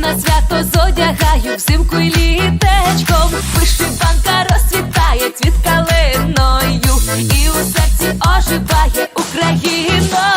на свято зодягаю взимку і літечком. Вишиванка розцвітає цвіт калиною і у серці оживає Україна.